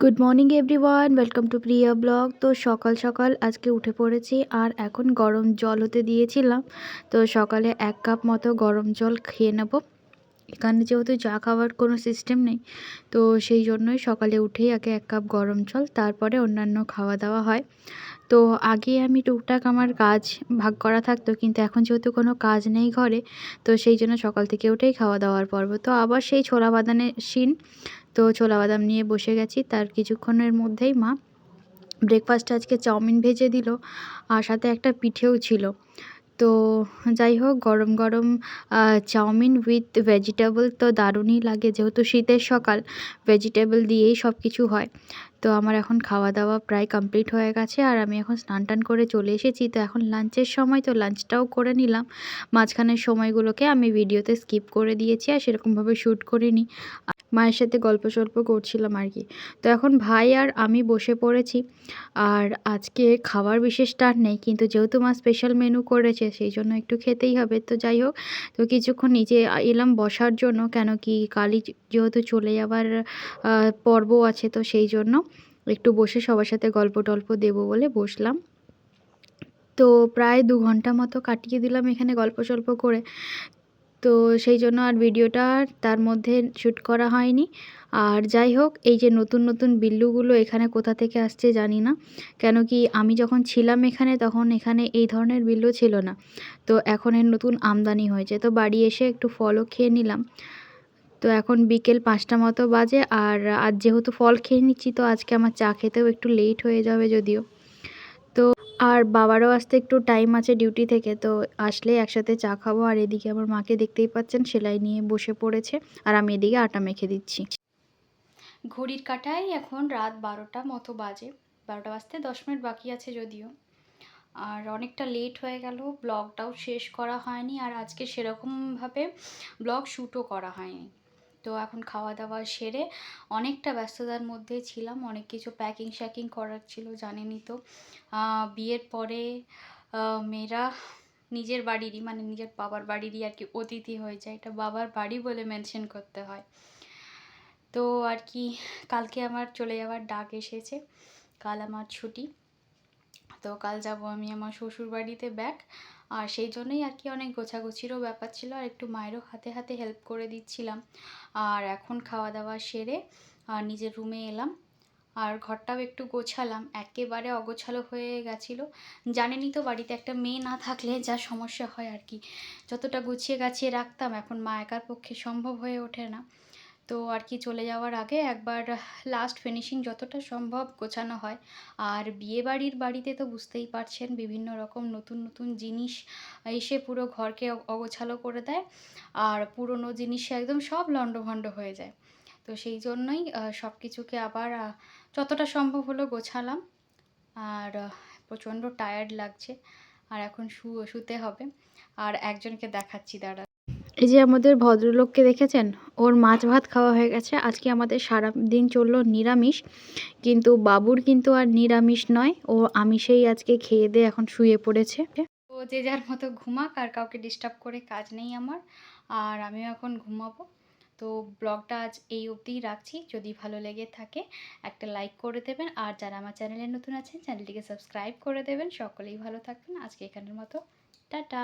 Good morning everyone welcome to Priya blog তো সকাল সকাল আজকে উঠে পড়েছি আর এখন গরম জল হতে দিয়েছিলাম। তো সকালে এক কাপ মতো গরম জল খেয়ে নেব। এখানে যেহেতু চা খাওয়ার কোনো সিস্টেম নেই, তো সেই জন্যই সকালে উঠেই আগে এক কাপ গরম জল, তারপরে অন্যান্য খাওয়া দাওয়া হয়। তো আগে আমি টুকটাক আমার কাজ ভাগ করা থাকতো, কিন্তু এখন যেহেতু কোনো কাজ নেই ঘরে, তো সেই জন্য সকাল থেকে উঠেই খাওয়া দাওয়ার পর্ব। তো আবার সেই ছোলা বাদানের সিন তো ছোলা বাদাম নিয়ে বসে গেছি। তার কিছুক্ষণের মধ্যেই মা ব্রেকফাস্টে আজকে চাউমিন ভেজে দিল, আর সাথে একটা পিঠেও ছিল। তো যাই হোক, গরম গরম চাউমিন উইথ ভেজিটেবল তো দারুণই লাগে। যেহেতু শীতের সকাল ভেজিটেবল দিয়েই সব কিছু হয়। তো আমার এখন খাওয়া দাওয়া প্রায় কমপ্লিট হয়ে গেছে আর আমি এখন স্নান টান করে চলে এসেছি। তো এখন লাঞ্চের সময়, তো লাঞ্চটাও করে নিলাম। মাঝখানের সময়গুলোকে আমি ভিডিওতে স্কিপ করে দিয়েছি আর সেরকমভাবে শ্যুট করিনি। মায়ের সাথে গল্প সল্প করছিলাম আর কি। তো এখন ভাই আর আমি বসে পড়েছি আর আজকে খাবার বিশেষ টার নেই। কিন্তু যেহেতু মা স্পেশাল মেনু করেছে, সেই জন্য একটু খেতেই হবে। তো যাই হোক, তো কিছুক্ষণ নিচে এলাম বসার জন্য। কেন কি কালি যেহেতু চলে যাবার পর্ব আছে তো সেই জন্য। একটু বসে সবার সাথে গল্প টল্প দেবো বলে বসলাম। তো প্রায় দু ঘণ্টা মতো কাটিয়ে দিলাম এখানে গল্প সল্প করে। তো সেই জন্য আর ভিডিওটা তার মধ্যে শ্যুট করা হয়নি। আর যাই হোক, এই যে নতুন নতুন বিল্লুগুলো এখানে কোথা থেকে আসছে জানি না। কেন কি আমি যখন ছিলাম এখানে তখন এখানে এই ধরনের বিল্লু ছিল না। তো এখন এর নতুন আমদানি হয়েছে। তো বাড়ি এসে একটু ফলও খেয়ে নিলাম। তো এখন বিকেল পাঁচটা মতো বাজে আর আজ যেহেতু ফল খেয়ে নিচ্ছি, তো আজকে আমার চা খেতেও একটু লেট হয়ে যাবে যদিও। তো আর বাবারও আসতে একটু টাইম আছে ডিউটি থেকে, তো আসলে একসাথে চা খাব আর এদিকে আমার মাকে দেখতেই পাচ্ছেন, সেলাই নিয়ে বসে পড়েছে আর আমি এদিকে আটা মেখে দিচ্ছি। ঘড়ির কাটায় এখন রাত বারোটা মতো বাজে, বারোটা বাজতে দশ মিনিট বাকি আছে যদিও। আর অনেকটা লেট হয়ে গেল ব্লগটাও শেষ করা হয়নি আর আজকে সেরকমভাবে ব্লগ শ্যুটও করা হয়নি। তো এখন খাওয়া দাওয়া সেরে অনেকটা ব্যস্ততার মধ্যে ছিলাম। অনেক কিছু প্যাকিং শ্যাকিং করার ছিল, জানেনই তো। বিয়ের পরে মেয়েরা নিজের বাড়িরই মানে নিজের বাবার বাড়িরই আর কি অতিথি হয়ে যায়। এটা বাবার বাড়ি বলে মেনশন করতে হয়। তো আর কি, কালকে আমার চলে যাওয়ার ডাক এসেছে। কাল আমার ছুটি। তো কাল যাব আমি আমার শ্বশুর বাড়িতে ব্যাক আর সেই জন্যই আর কি অনেক গোছাগুছিরও ব্যাপার ছিল, আর একটু মায়েরও হাতে হাতে হেল্প করে দিচ্ছিলাম। আর এখন খাওয়া দাওয়া সেরে, আর নিজের রুমে এলাম, আর ঘরটাও একটু গোছালাম। একেবারে অগোছালো হয়ে গেছিল। জানেনই তো বাড়িতে একটা মেয়ে না থাকলে যা সমস্যা হয় আর কি। যতটা গুছিয়ে গাছিয়ে রাখতাম, এখন মা একার পক্ষে সম্ভব হয়ে ওঠে না। তো আর কি চলে যাওয়ার আগে একবার লাস্ট ফিনিশিং যতটা সম্ভব গোছানো হয়। আর বিয়েবাড়ির বাড়িতে তো বুঝতেই পারছেন বিভিন্ন রকম নতুন নতুন জিনিস এসে পুরো ঘরকে অগোছালো করে দেয়। আর পুরনো জিনিস একদম সব লণ্ডভণ্ড হয়ে যায়। তো সেই জন্যই সব কিছুকে আবার যতটা সম্ভব হলো গোছালাম। আর প্রচণ্ড টায়ার্ড লাগছে। আর এখন শু, শুতে হবে। আর একজনকে দেখাচ্ছি দাঁড়া এই যে আমাদের ভদ্রলোককে দেখেছেন? ওর মাছ ভাত খাওয়া হয়ে গেছে। আজকে আমাদের সারা দিন চলল নিরামিষ। কিন্তু বাবুর কিন্তু আর নিরামিষ নয়। ও আমিষেই আজকে খেয়ে দিয়ে এখন শুয়ে পড়েছে। ও যে যার মতো ঘুমাক আর কাউকে ডিস্টার্ব করে কাজ নেই আমার। আর আমিও এখন ঘুমাবো। তো ব্লগটা আজ এই অবধিই রাখছি। যদি ভালো লেগে থাকে, একটা লাইক করে দেবেন। আর যারা আমার চ্যানেলে নতুন আছেন চ্যানেলটিকে সাবস্ক্রাইব করে দেবেন। সকলেই ভালো থাকবেন। আজকে এখানের মতো। টাটা!